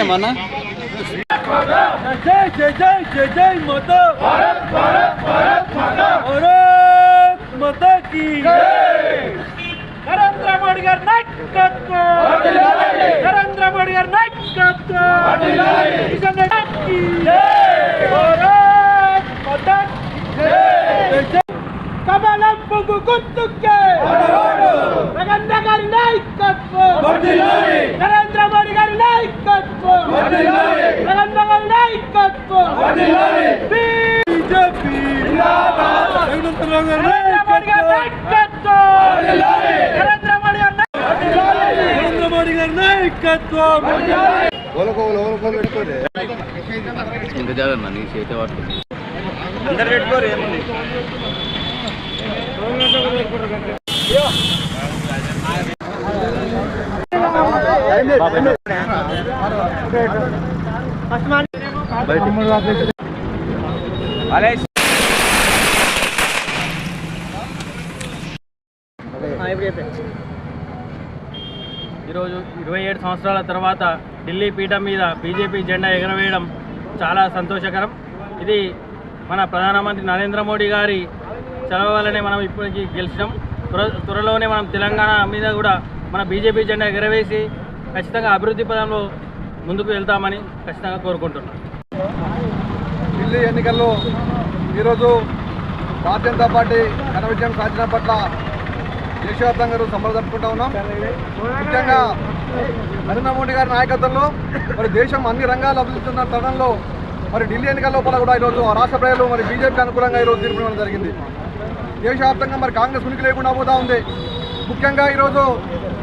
ఏమన్నా జై జై జై జై జై మాతా భారత్ భారత్ భారత్ మాతా భారత్ మాతా కీ నరేంద్ర మోడీ గారి నాయకత్వం. నరేంద్ర మోడీ గారి నాయకత్వం. భారత్ మాతా కమలం పువ్వు గుర్తుకే. నరేంద్ర గారి నాయకత్వం. నాయకత్వం నరేంద్ర గారి నాయకత్వం బీజేపీ నరేంద్ర మోడీ గారి నాయకత్వం నరేంద్ర మోడీ గారి నరేంద్ర మోడీ గారి నాయకత్వం ఇంకా జాగ్రత్త నీ చేతి పట్టుకుంది ఈరోజు ఇరవై ఏడు సంవత్సరాల తర్వాత ఢిల్లీ పీఠం మీద బీజేపీ జెండా ఎగరవేయడం చాలా సంతోషకరం. ఇది మన ప్రధానమంత్రి నరేంద్ర మోడీ గారి చలవ వల్లనే మనం ఇప్పటికీ గెలిచినాం. త్వర త్వరలోనే మనం తెలంగాణ మీద కూడా మన బీజేపీ జెండా ఎగరవేసి ఖచ్చితంగా అభివృద్ధి పదంలో ముందుకు వెళ్తామని ఖచ్చితంగా కోరుకుంటున్నాం ఢిల్లీ ఎన్నికల్లో ఈరోజు భారతీయ జనతా పార్టీ ఘన విజయం సాధించడం పట్ల దేశవ్యాప్తంగా ఈరోజు ఉన్నాం. ముఖ్యంగా నరేంద్ర మోడీ గారి నాయకత్వంలో మరి దేశం అన్ని రంగాలు అభివృద్ధి తరుణంలో మరి ఢిల్లీ ఎన్నికల లోపల కూడా ఈరోజు రాష్ట్ర ప్రజలు మరి బీజేపీకి అనుకూలంగా ఈరోజు తీర్పు జరిగింది. దేశవ్యాప్తంగా మరి కాంగ్రెస్ ఉనికి లేకుండా పోతా ఉంది. ముఖ్యంగా ఈరోజు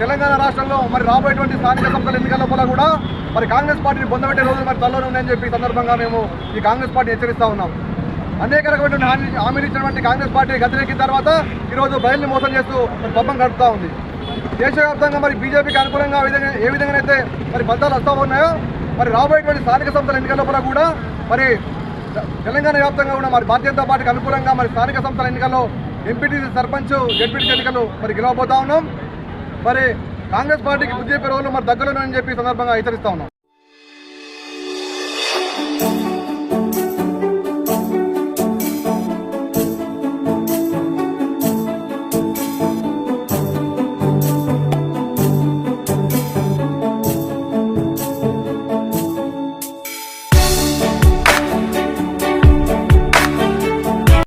తెలంగాణ రాష్ట్రంలో మరి రాబోయేటువంటి స్థానిక సంస్థల ఎన్నికల లోపల కూడా మరి కాంగ్రెస్ పార్టీని పొందబెట్టే రోజులు మరి త్వరలో ఉన్నాయని చెప్పి సందర్భంగా మేము ఈ కాంగ్రెస్ పార్టీ హెచ్చరిస్తూ ఉన్నాం. అనేక రకమైనటువంటి హామీ హామీలు ఇచ్చినటువంటి కాంగ్రెస్ పార్టీ గద్దెనెక్కిన తర్వాత ఈరోజు ప్రజల్ని మోసం చేస్తూ మరి పబ్బం గడుపుతా ఉంది. దేశవ్యాప్తంగా మరి బీజేపీకి అనుకూలంగా ఏ విధంగా ఏ విధంగానైతే మరి ఫలితాలు వస్తూ ఉన్నాయో మరి రాబోయేటువంటి స్థానిక సంస్థల ఎన్నికల లోపల కూడా మరి తెలంగాణ వ్యాప్తంగా కూడా మరి భారతీయ జనతా పార్టీకి అనుకూలంగా మరి స్థానిక సంస్థల ఎన్నికల్లో ఎంపీటీసీ సర్పంచ్ జడ్పీటీసీ ఎన్నికలు మరి గెలవబోతా ఉన్నాం. మరి కాంగ్రెస్ పార్టీకి బుద్ధి చెప్పే మరి దగ్గరలో అని చెప్పి సందర్భంగా హెచ్చరిస్తా ఉన్నాం.